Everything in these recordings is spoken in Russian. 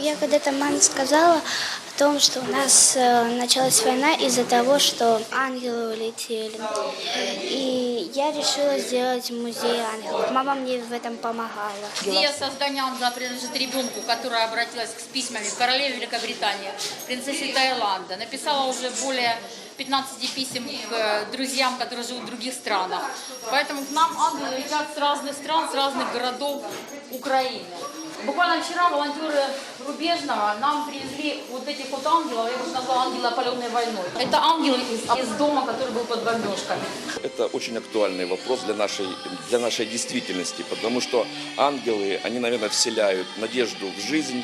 Мне когда-то мама сказала о том, что у нас э, началась война из-за того, что ангелы улетели. И я решила сделать музей ангелов. Мама мне в этом помогала. Идея создания ангела принадлежит ребенку, которая обратилась с письмами королеве Великобритании, принцессе Таиланда. Написала уже более 15 писем к э, друзьям, которые живут в других странах. Поэтому к нам ангелы летят с разных стран, с разных городов Украины. Буквально вчера волонтеры Рубежного нам привезли вот этих вот ангелов, я их назвала ангелы, опаленные войной. Это ангелы из, из дома, который был под бомбежками. Это очень актуальный вопрос для нашей, для нашей действительности, потому что ангелы, они, наверное, вселяют надежду в жизнь,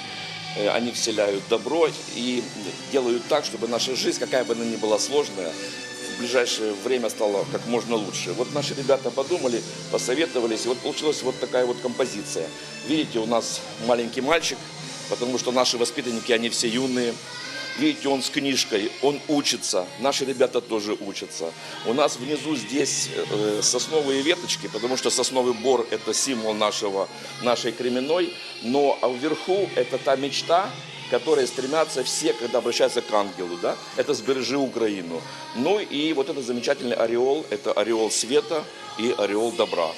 э, они вселяют добро и делают так, чтобы наша жизнь, какая бы она ни была сложная, в ближайшее время стала как можно лучше. Вот наши ребята подумали, посоветовались, и вот получилась вот такая вот композиция. Видите, у нас маленький мальчик, потому что наши воспитанники, они все юные. Видите, он с книжкой, он учится, наши ребята тоже учатся. У нас внизу здесь э, сосновые веточки, потому что сосновый бор – это символ нашего, нашей кременной, но а вверху это та мечта, к которой стремятся все, когда обращаются к ангелу, да? Это «Сбережи Украину». Ну и вот этот замечательный ореол – это ореол света и ореол добра.